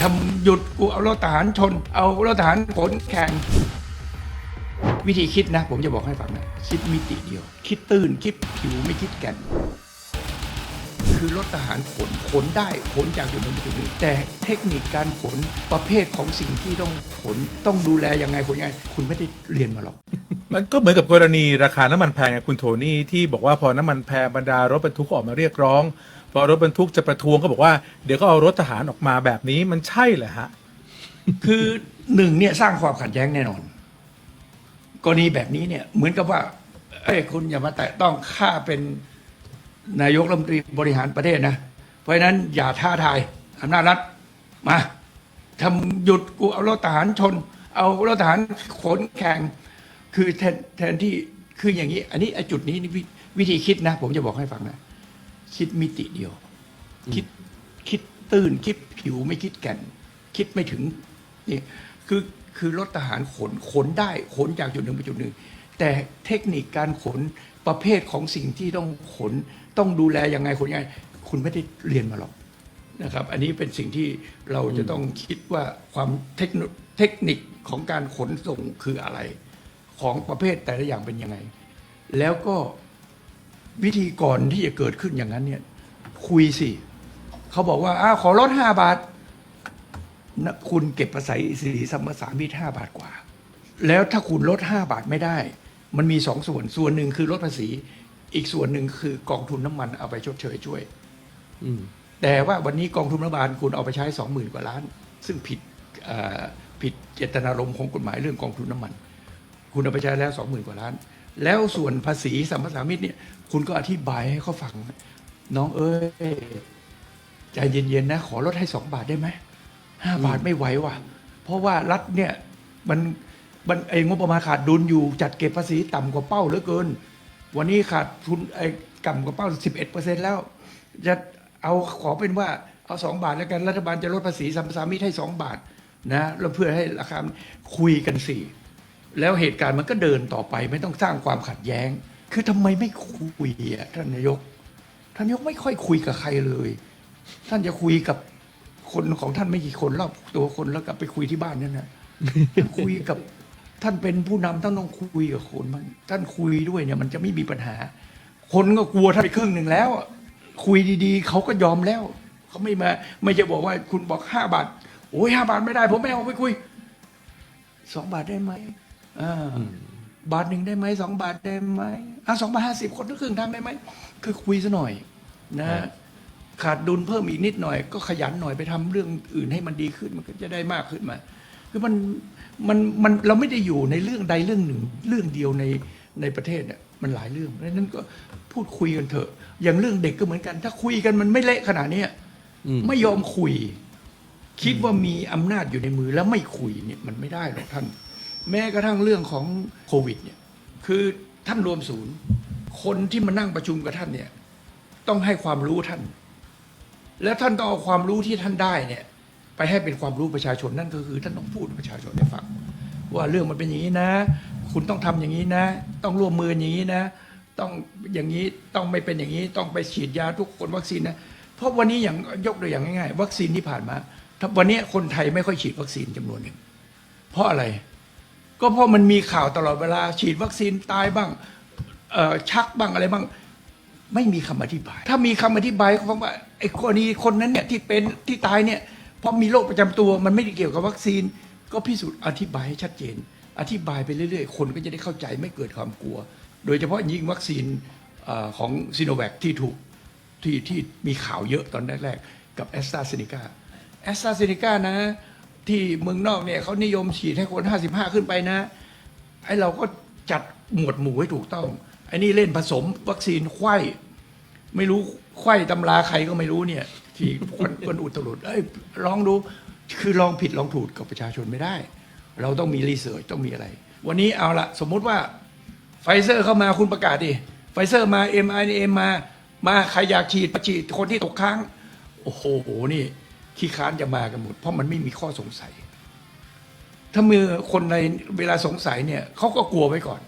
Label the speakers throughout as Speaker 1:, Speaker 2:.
Speaker 1: ทำหยุดกูเอารถทหารชน เอารถทหารขนแข่งวิธีคิดนะ ผมจะบอกให้ฟังนะคิดมิติเดียว คิดตื้นคิดผิวไม่คิดแก่น คือรถทหารขนขนได้ขนจากจุดหนึ่งไปจุดหนึ่งแต่เทคนิคการขนประเภทของสิ่งที่ต้องขนต้องดูแลยังไงขนยังไงคุณไม่ได้เรียนมาหรอก
Speaker 2: มันก็เหมือนกับกรณีราคาน้ำมันแพงคุณโทนี่ที่บอกว่าพอน้ำมันแพงบรรดารถบรรทุกออกมาเรียกร้อง พอรถบรรทุกจะประท้วงก็บอกว่าเดี๋ยวก็เอารถทหารออกมาแบบนี้มันใช่เหรอฮะ
Speaker 1: คือหนึ่งเนี่ยสร้างความขัดแย้งแน่นอนกรณีแบบนี้เนี่ยเหมือนกับว่าเอ้ยคุณอย่ามาแตะต้องข้าเป็นนายกรัฐมนตรีบริหารประเทศนะ เพราะฉะนั้นอย่าท้าทายอำนาจรัฐมาทำหยุดกูเอารถทหารชน เอารถทหารขนแข่งคือแทนแทนที่คืออย่างนี้ อันนี้ไอ้จุดนี้นี่วิวิธีคิดนะ ผมจะบอกให้ฟังนะ คิดมิติเดียว คิดคิดตื้นคิดผิวไม่คิดแก่น คิดไม่ถึงนี่คือคือรถทหารขนขนได้ขนจากจุดหนึ่งไปจุดหนึ่ง แต่เทคนิคการขนประเภทของสิ่งที่ต้องขนต้องดูแลยังไงขนยังไงคุณไม่ได้เรียนมาหรอกนะครับ อันนี้เป็นสิ่งที่เราจะต้องคิดว่าความเทคโนเทคนิคของการขนส่งคืออะไร ของประเภทแต่ละอย่างเป็นยังไง แล้วก็ วิธีก่อนที่จะเกิดขึ้นอย่างนั้นเนี่ย คุยสิเขาบอกว่าอ้าวขอลดห้าบาทนะคุณเก็บภาษีสีสัมปสามิตห้าบาทกว่า แล้วถ้าคุณลดห้าบาทไม่ได้ มันมีสองส่วนส่วนหนึ่งคือลดภาษี อีกส่วนหนึ่งคือกองทุนน้ำมันเอาไปชดเชยช่วย
Speaker 2: อืม
Speaker 1: แต่ว่าวันนี้กองทุนรัฐบาลคุณเอาไปใช้สองหมื่นกว่าล้าน ซึ่งผิดเอ่อผิดเจตนารมณ์ของกฎหมายเรื่องกองทุนน้ำมัน คุณเอาไปใช้แล้วสองหมื่นกว่าล้าน แล้วส่วนภาษีสัมปทามิตเนี่ย คุณก็อธิบายให้เขาฟัง น้องเอ้ยใจเย็นๆนะ ขอลดให้สองบาทได้ไหมห้าบาทไม่ไหวว่ะ เพราะว่ารัฐเนี่ยมันมันไอ้งบประมาณขาดดุลอยู่จัดเก็บภาษีต่ำกว่าเป้าเหลือเกิน วันนี้ขาดทุนไอ้ต่ำกว่าเป้าสิบเอ็ดเปอร์เซ็นแล้ว จะเอาขอเป็นว่าเอาสองบาทแล้วกันรัฐบาลจะลดภาษีสัมปทามิตรให้สองบาทนะแล้วเพื่อให้ราคาคุยกันสิ แล้วเหตุการณ์มันก็เดินต่อไป ไม่ต้องสร้างความขัดแย้ง คือทำไมไม่คุยอะท่านนายก ท่านนายกไม่ค่อยคุยกับใครเลย ท่านจะคุยกับคนของท่านไม่กี่คนรอบตัวคนแล้วกลับไปคุยที่บ้านนั่นนะคุยกับท่านเป็นผู้นำท่านต้องคุยกับคนมันท่านคุยด้วยเนี่ย มันจะไม่มีปัญหา คนก็กลัวท่านไปครึ่งหนึ่งแล้ว คุยดีๆ เขาก็ยอมแล้วเขาไม่มา ไม่จะบอกว่าคุณบอกห้าบาทโอ้ยห้าบาทไม่ได้ ผมไม่เอาไปคุยสองบาทได้ไหม บาทหนึ่งได้ไหมสองบาทได้ไหมอะสองบาทห้าสิบคนละครึ่งทางได้ไหมคือคุยซะหน่อย นะ ขาดดุลเพิ่มอีกนิดหน่อย ก็ขยันหน่อยไปทำเรื่องอื่นให้มันดีขึ้นมันก็จะได้มากขึ้นมา คือมันมันมันเราไม่ได้อยู่ในเรื่องใดเรื่องหนึ่ง เรื่องเดียวในในประเทศเนี่ยมันหลายเรื่องเพราะฉะนั้นก็พูดคุยกันเถอะ อย่างเรื่องเด็กก็เหมือนกัน ถ้าคุยกันมันไม่เละขนาดเนี้ย
Speaker 2: อืม
Speaker 1: ไม่ยอมคุย คิดว่ามีอำนาจอยู่ในมือแล้วไม่คุยเนี่ยมันไม่ได้หรอกท่าน แม้กระทั่งเรื่องของโควิดเนี่ยคือท่านรวมศูนย์ คนที่มานั่งประชุมกับท่านเนี่ยต้องให้ความรู้ท่าน แล้วท่านต้องเอาความรู้ที่ท่านได้เนี่ยไปให้เป็นความรู้ประชาชนนั่นก็คือท่านต้องพูดประชาชนได้ฟังว่าเรื่องมันเป็นอย่างนี้นะ คุณต้องทำอย่างนี้นะ ต้องร่วมมืออย่างนี้นะ ต้องอย่างนี้ต้องไม่เป็นอย่างนี้ต้องไปฉีดยาทุกคนวัคซีนนะเพราะวันนี้อย่างยกตัวอย่างง่ายๆวัคซีนที่ผ่านมาถ้าวันนี้คนไทยไม่ค่อยฉีดวัคซีนจำนวนหนึ่งเพราะอะไร ก็เพราะมันมีข่าวตลอดเวลา ฉีดวัคซีนตายบ้างชักบ้างอะไรบ้าง ไม่มีคำอธิบาย ถ้ามีคำอธิบายก็เพราะว่าไอ้กรณีคนนั้นเนี่ยที่เป็นที่ตายเนี่ยเพราะมีโรคประจำตัวมันไม่ได้เกี่ยวกับวัคซีน ก็พิสูจน์อธิบายให้ชัดเจน อธิบายไปเรื่อยๆ คนก็จะได้เข้าใจไม่เกิดความกลัว โดยเฉพาะยิ่งวัคซีนอของซีโนแวคที่ถูกที่ที่มีข่าวเยอะตอนแรกๆกับแอสตราเซเนกาแอสตราเซเนกานะ ที่เมืองนอกเนี่ยเขานิยมฉีดให้คน 55 ขึ้นไปนะ ไอ้เราก็จัดหมวดหมู่ให้ถูกต้อง ไอ้นี่เล่นผสมวัคซีนไข้ไม่รู้ไข้ตำราใครก็ไม่รู้เนี่ย ที่คนคนอุตรุดเอ้ยลองดูคือลองผิดลองถูกกับประชาชนไม่ได้ เราต้องมีรีเสิร์ชต้องมีอะไร วันนี้เอาละสมมุติว่าไฟเซอร์เข้ามาคุณประกาศดิไฟเซอร์มา m อ n มา มาใครอยากฉีดมาฉีดคนที่ตกค้าง โอ้โห นี่ ขี้ค้านจะมากันหมด เพราะมันไม่มีข้อสงสัย ถ้ามือคนในเวลาสงสัยเนี่ยเขาก็กลัวไว้ก่อน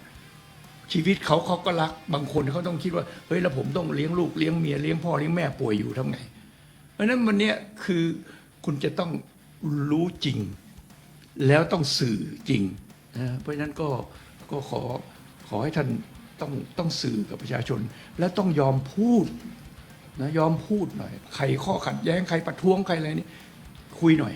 Speaker 1: ชีวิตเขาเขาก็รักบางคนเขาต้องคิดว่าเฮ้ยแล้วผมต้องเลี้ยงลูกเลี้ยงเมียเลี้ยงพ่อเลี้ยงแม่ป่วยอยู่ทำไง เพราะฉะนั้นวันนี้คือคุณจะต้องรู้จริง แล้วต้องสื่อจริงนะเพราะฉะนั้นก็ก็ขอขอให้ท่านต้องต้องสื่อกับประชาชน และต้องยอมพูด นะยอมพูดหน่อย ใครข้อขัดแย้งใครประท้วงใครอะไรนี่คุยหน่อย